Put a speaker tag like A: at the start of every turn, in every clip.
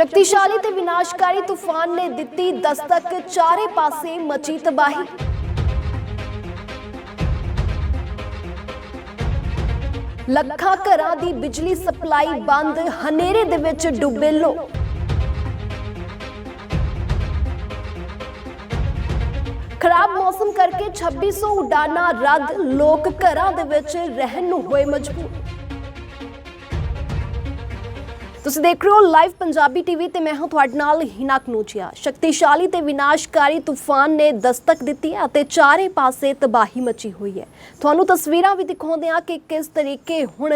A: ਸ਼ਕਤੀਸ਼ਾਲੀ ਤੇ ਵਿਨਾਸ਼ਕਾਰੀ ਤੂਫਾਨ ਨੇ ਦਿੱਤੀ ਦਸਤਕ, ਚਾਰੇ ਪਾਸੇ ਮਚੀ ਤਬਾਹੀ। ਲੱਖਾਂ ਘਰਾਂ ਦੀ ਬਿਜਲੀ ਸਪਲਾਈ ਬੰਦ, ਹਨੇਰੇ ਦੇ ਵਿੱਚ ਡੁੱਬੇ ਲੋਕ। ਖਰਾਬ ਮੌਸਮ ਕਰਕੇ 2600 ਉਡਾਨਾਂ ਰੱਦ, ਲੋਕ ਘਰਾਂ ਦੇ ਵਿੱਚ ਰਹਿਣ ਨੂੰ ਹੋਏ ਮਜਬੂਰ। ਤੁਸੀਂ ਦੇਖ ਰਹੇ ਹੋ ਲਾਈਵ ਪੰਜਾਬੀ ਟੀਵੀ ਤੇ ਮੈਂ ਹਾਂ ਤੁਹਾਡੇ ਨਾਲ ਹਿਨਾ ਕਨੂਚੀਆ। ਸ਼ਕਤੀਸ਼ਾਲੀ ਤੇ ਵਿਨਾਸ਼ਕਾਰੀ ਤੂਫਾਨ ਨੇ ਦਸਤਕ ਦਿੱਤੀ ਹੈ ਅਤੇ ਚਾਰੇ ਪਾਸੇ ਤਬਾਹੀ ਮਚੀ ਹੋਈ ਹੈ। ਤੁਹਾਨੂੰ ਤਸਵੀਰਾਂ ਵੀ ਦਿਖਾਉਂਦੇ ਹਾਂ ਕਿ ਕਿਸ ਤਰੀਕੇ ਹੁਣ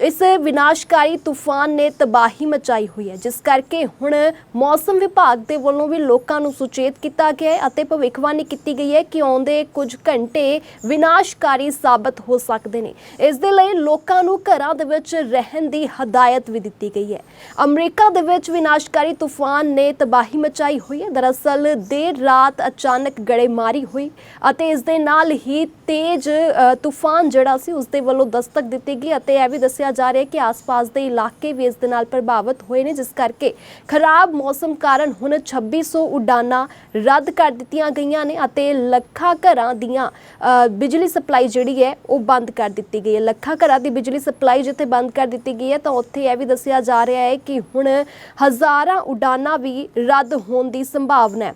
A: ਇਸ ਵਿਨਾਸ਼ਕਾਰੀ ਤੂਫਾਨ ਨੇ ਤਬਾਹੀ ਮਚਾਈ ਹੋਈ ਹੈ। ਜਿਸ ਕਰਕੇ ਹੁਣ ਮੌਸਮ ਵਿਭਾਗ ਦੇ ਵੱਲੋਂ ਵੀ ਲੋਕਾਂ ਨੂੰ ਸੁਚੇਤ ਕੀਤਾ ਗਿਆ ਹੈ ਅਤੇ ਭਵਿੱਖਬਾਣੀ ਕੀਤੀ ਗਈ ਹੈ ਕਿ ਆਉਂਦੇ ਕੁਝ ਘੰਟੇ ਵਿਨਾਸ਼ਕਾਰੀ ਸਾਬਤ ਹੋ ਸਕਦੇ ਨੇ। ਇਸ ਦੇ ਲਈ ਲੋਕਾਂ ਨੂੰ ਘਰਾਂ ਦੇ ਵਿੱਚ ਰਹਿਣ ਦੀ ਹਦਾਇਤ ਵੀ ਦਿੱਤੀ ਗਈ ਹੈ। ਅਮਰੀਕਾ ਦੇ ਵਿੱਚ ਵਿਨਾਸ਼ਕਾਰੀ ਤੂਫਾਨ ਨੇ ਤਬਾਹੀ ਮਚਾਈ ਹੋਈ ਹੈ। ਦਰਅਸਲ ਦੇਰ ਰਾਤ ਅਚਾਨਕ ਗੜੇਮਾਰੀ ਹੋਈ ਅਤੇ ਇਸ ਦੇ ਨਾਲ ਹੀ ਤੇਜ਼ ਤੂਫਾਨ ਜਿਹੜਾ ਸੀ ਉਸ ਦੇ ਵੱਲੋਂ ਦਸਤਕ ਦਿੱਤੀ ਗਈ ਅਤੇ ਇਹ ਵੀ ਦੱਸਿਆ ਜਾ ਰਿਹਾ ਹੈ ਕਿ ਆਸ-ਪਾਸ ਦੇ ਇਲਾਕੇ ਵੀ ਇਸ ਦੇ ਨਾਲ ਪ੍ਰਭਾਵਿਤ ਹੋਏ ਨੇ, ਜਿਸ ਕਰਕੇ ਖਰਾਬ ਮੌਸਮ ਕਾਰਨ ਹੁਣ 2600 ਉਡਾਨਾਂ ਰੱਦ ਕਰ ਦਿੱਤੀਆਂ ਗਈਆਂ ਨੇ ਅਤੇ ਲੱਖਾਂ ਘਰਾਂ ਦੀਆਂ ਬਿਜਲੀ ਸਪਲਾਈ ਜਿਹੜੀ ਹੈ ਉਹ ਬੰਦ ਕਰ ਦਿੱਤੀ ਗਈ ਹੈ। ਲੱਖਾਂ ਘਰਾਂ ਦੀ ਬਿਜਲੀ ਸਪਲਾਈ ਜਿੱਥੇ ਬੰਦ ਕਰ ਦਿੱਤੀ ਗਈ ਹੈ ਤਾਂ ਉੱਥੇ ਇਹ ਵੀ ਦੱਸਿਆ ਜਾ ਰਿਹਾ ਹੈ ਕਿ ਹੁਣ ਹਜ਼ਾਰਾਂ ਉਡਾਨਾਂ ਵੀ ਰੱਦ ਹੋਣ ਦੀ ਸੰਭਾਵਨਾ ਹੈ।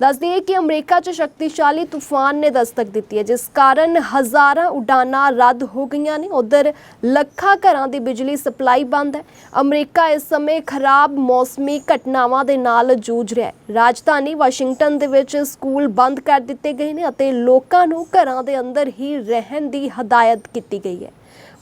A: ਦੱਸ ਦਈਏ ਕਿ ਅਮਰੀਕਾ 'ਚ ਸ਼ਕਤੀਸ਼ਾਲੀ ਤੂਫਾਨ ਨੇ ਦਸਤਕ ਦਿੱਤੀ ਹੈ, ਜਿਸ ਕਾਰਨ ਹਜ਼ਾਰਾਂ ਉਡਾਨਾਂ ਰੱਦ ਹੋ ਗਈਆਂ ਨੇ। ਉਧਰ ਲੱਖਾਂ ਘਰਾਂ ਦੀ ਬਿਜਲੀ ਸਪਲਾਈ ਬੰਦ ਹੈ। ਅਮਰੀਕਾ ਇਸ ਸਮੇਂ ਖਰਾਬ ਮੌਸਮੀ ਘਟਨਾਵਾਂ ਦੇ ਨਾਲ ਜੂਝ ਰਿਹਾ ਹੈ। ਰਾਜਧਾਨੀ ਵਾਸ਼ਿੰਗਟਨ ਦੇ ਵਿੱਚ ਸਕੂਲ ਬੰਦ ਕਰ ਦਿੱਤੇ ਗਏ ਨੇ ਅਤੇ ਲੋਕਾਂ ਨੂੰ ਘਰਾਂ ਦੇ ਅੰਦਰ ਹੀ ਰਹਿਣ ਦੀ ਹਦਾਇਤ ਕੀਤੀ ਗਈ ਹੈ।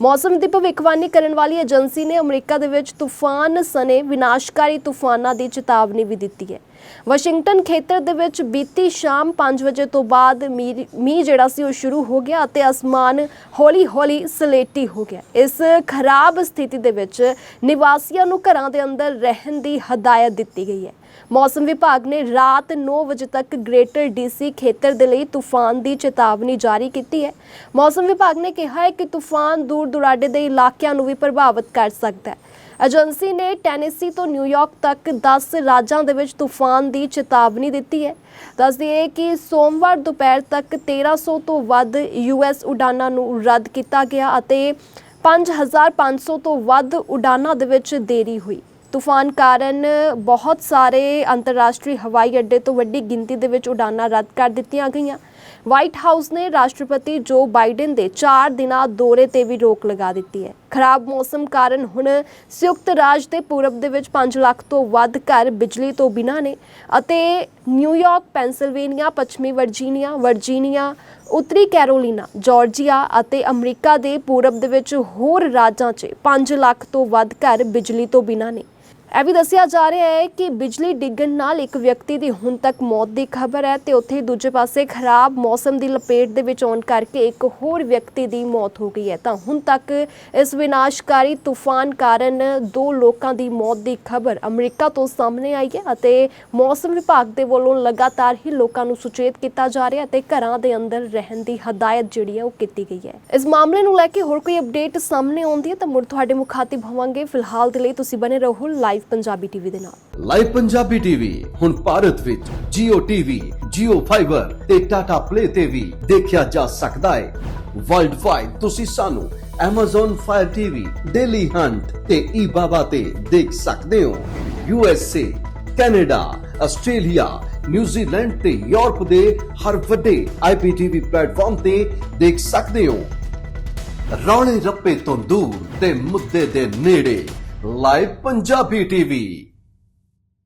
A: ਮੌਸਮ ਦੀ ਭਵਿੱਖਬਾਣੀ ਕਰਨ ਵਾਲੀ ਏਜੰਸੀ ਨੇ ਅਮਰੀਕਾ ਦੇ ਵਿੱਚ ਤੂਫਾਨ ਸਣੇ ਵਿਨਾਸ਼ਕਾਰੀ ਤੂਫਾਨਾਂ ਦੀ ਚੇਤਾਵਨੀ ਵੀ ਦਿੱਤੀ ਹੈ। ਵਾਸ਼ਿੰਗਟਨ ਖੇਤਰ ਦੇ ਵਿੱਚ ਬੀਤੀ ਸ਼ਾਮ 5 ਵਜੇ ਤੋਂ ਬਾਅਦ ਮੀਂਹ ਮੀਂਹ ਜਿਹੜਾ ਸੀ ਉਹ ਸ਼ੁਰੂ ਹੋ ਗਿਆ ਅਤੇ ਅਸਮਾਨ ਹੌਲੀ-ਹੌਲੀ ਸਲੇਟੀ ਹੋ ਗਿਆ। ਇਸ ਖਰਾਬ ਸਥਿਤੀ ਦੇ ਵਿੱਚ ਨਿਵਾਸੀਆਂ ਨੂੰ ਘਰਾਂ ਦੇ ਅੰਦਰ ਰਹਿਣ ਦੀ ਹਦਾਇਤ ਦਿੱਤੀ ਗਈ ਹੈ। ਮੌਸਮ ਵਿਭਾਗ ਨੇ ਰਾਤ 9 ਵਜੇ ਤੱਕ ਗ੍ਰੇਟਰ ਡੀਸੀ ਖੇਤਰ ਦੇ ਲਈ ਤੂਫਾਨ ਦੀ ਚੇਤਾਵਨੀ ਜਾਰੀ ਕੀਤੀ ਹੈ। ਮੌਸਮ ਵਿਭਾਗ ਨੇ ਕਿਹਾ ਹੈ ਕਿ ਤੂਫਾਨ ਦੂਰ ਦੁਰਾਡੇ ਦੇ ਇਲਾਕਿਆਂ ਨੂੰ ਵੀ ਪ੍ਰਭਾਵਿਤ ਕਰ ਸਕਦਾ ਹੈ। ਏਜੰਸੀ ਨੇ ਟੈਨੇਸੀ ਤੋਂ ਨਿਊਯਾਰਕ ਤੱਕ 10 ਰਾਜਾਂ ਦੇ ਵਿੱਚ ਤੂਫਾਨ ਦੀ ਚੇਤਾਵਨੀ ਦਿੱਤੀ ਹੈ। ਦੱਸ ਦਈਏ ਕਿ ਸੋਮਵਾਰ ਦੁਪਹਿਰ ਤੱਕ 1300 ਤੋਂ ਵੱਧ ਯੂਐਸ ਉਡਾਨਾਂ ਨੂੰ ਰੱਦ ਕੀਤਾ ਗਿਆ ਅਤੇ 5500 ਤੋਂ ਵੱਧ ਉਡਾਨਾਂ ਦੇ ਵਿੱਚ ਦੇਰੀ ਹੋਈ। ਤੂਫਾਨ ਕਾਰਨ ਬਹੁਤ ਸਾਰੇ ਅੰਤਰਰਾਸ਼ਟਰੀ ਹਵਾਈ ਅੱਡੇ ਤੋਂ ਵੱਡੀ ਗਿਣਤੀ ਦੇ ਵਿੱਚ ਉਡਾਨਾਂ ਰੱਦ ਕਰ ਦਿੱਤੀਆਂ ਗਈਆਂ। ਵਾਈਟ ਹਾਊਸ ਨੇ ਰਾਸ਼ਟਰਪਤੀ ਜੋ ਬਾਈਡਨ ਦੇ 4 ਦਿਨਾਂ ਦੌਰੇ ਤੇ ਵੀ ਰੋਕ ਲਗਾ ਦਿੱਤੀ ਹੈ। ਖਰਾਬ ਮੌਸਮ ਕਾਰਨ ਹੁਣ ਸੰਯੁਕਤ ਰਾਜ ਦੇ ਪੂਰਬ ਦੇ ਵਿੱਚ 5 ਲੱਖ ਤੋਂ ਵੱਧ ਘਰ ਬਿਜਲੀ ਤੋਂ ਬਿਨਾਂ ਨੇ ਅਤੇ ਨਿਊਯਾਰਕ ਪੈਂਸਿਲਵੇਨੀਆ ਪੱਛਮੀ ਵਰਜੀਨੀਆ ਵਰਜੀਨੀਆ, ਉੱਤਰੀ ਕੈਰੋਲੀਨਾ, ਜਾਰਜੀਆ ਅਤੇ ਅਮਰੀਕਾ ਦੇ ਪੂਰਬ ਦੇ ਵਿੱਚ ਹੋਰ ਰਾਜਾਂ 'ਚ 5 ਲੱਖ ਤੋਂ ਵੱਧ ਘਰ ਬਿਜਲੀ ਤੋਂ ਬਿਨਾਂ ਨੇ। ਇਹ ਵੀ ਦੱਸਿਆ ਜਾ ਰਿਹਾ ਹੈ ਕਿ ਬਿਜਲੀ ਡਿੱਗਣ ਨਾਲ ਇੱਕ ਵਿਅਕਤੀ ਦੀ ਹੁਣ ਤੱਕ ਮੌਤ ਦੀ ਖਬਰ ਹੈ ਤੇ ਉੱਥੇ ਦੂਜੇ ਪਾਸੇ ਖਰਾਬ ਮੌਸਮ ਦੀ ਲਪੇਟ ਦੇ ਵਿੱਚ ਆਉਣ ਕਰਕੇ ਇੱਕ ਹੋਰ ਵਿਅਕਤੀ ਦੀ ਮੌਤ ਹੋ ਗਈ ਹੈ। ਤਾਂ ਹੁਣ ਤੱਕ ਇਸ ਵਿਨਾਸ਼ਕਾਰੀ ਤੂਫਾਨ ਕਾਰਨ ਦੋ ਲੋਕਾਂ ਦੀ ਮੌਤ ਦੀ ਖਬਰ ਅਮਰੀਕਾ ਤੋਂ ਸਾਹਮਣੇ ਆਈ ਹੈ ਅਤੇ ਮੌਸਮ ਵਿਭਾਗ ਦੇ ਵੱਲੋਂ ਲਗਾਤਾਰ ਹੀ ਲੋਕਾਂ ਨੂੰ ਸੁਚੇਤ ਕੀਤਾ ਜਾ ਰਿਹਾ ਹੈ ਤੇ ਘਰਾਂ ਦੇ ਅੰਦਰ ਰਹਿਣ ਦੀ ਹਦਾਇਤ ਜਿਹੜੀ ਹੈ ਉਹ ਕੀਤੀ ਗਈ ਹੈ। ਇਸ ਮਾਮਲੇ ਨੂੰ ਲੈ ਕੇ ਹੋਰ ਕੋਈ ਅਪਡੇਟ ਸਾਹਮਣੇ ਆਉਂਦੀ ਹੈ ਤਾਂ ਮੁੜ ਤੁਹਾਡੇ ਮੁਖਾਤਿਬ ਹੋਵਾਂਗੇ। ਫਿਲਹਾਲ ਦੇ ਲਈ ਤੁਸੀਂ ਬਨੇ ਰਹੋ ਲਾਈਵ ਲਾਈਵ ਪੰਜਾਬੀ ਟੀਵੀ ਦੇ ਨਾਲ।
B: ਲਾਈਵ ਪੰਜਾਬੀ ਟੀਵੀ ਹੁਣ ਭਾਰਤ ਵਿੱਚ Jio TV, Jio Fiber ਤੇ Tata Play ਤੇ ਵੀ ਦੇਖਿਆ ਜਾ ਸਕਦਾ ਹੈ। ਵਰਲਡ ਵਾਈਡ ਤੁਸੀਂ ਸਾਨੂੰ Amazon Fire TV, Daily Hunt ਤੇ eBaba ਤੇ ਦੇਖ ਸਕਦੇ ਹੋ। USA, Canada, Australia, New Zealand ਤੇ ਯੂਰਪ ਦੇ ਹਰ ਵੱਡੇ IPTV ਪਲੇਟਫਾਰਮ ਤੇ ਦੇਖ ਸਕਦੇ ਹੋ। ਰੌਲੇ ਰੱਪੇ ਤੋਂ ਦੂਰ ਤੇ ਮੁੱਦੇ ਦੇ ਨੇੜੇ। Live Punjabi TV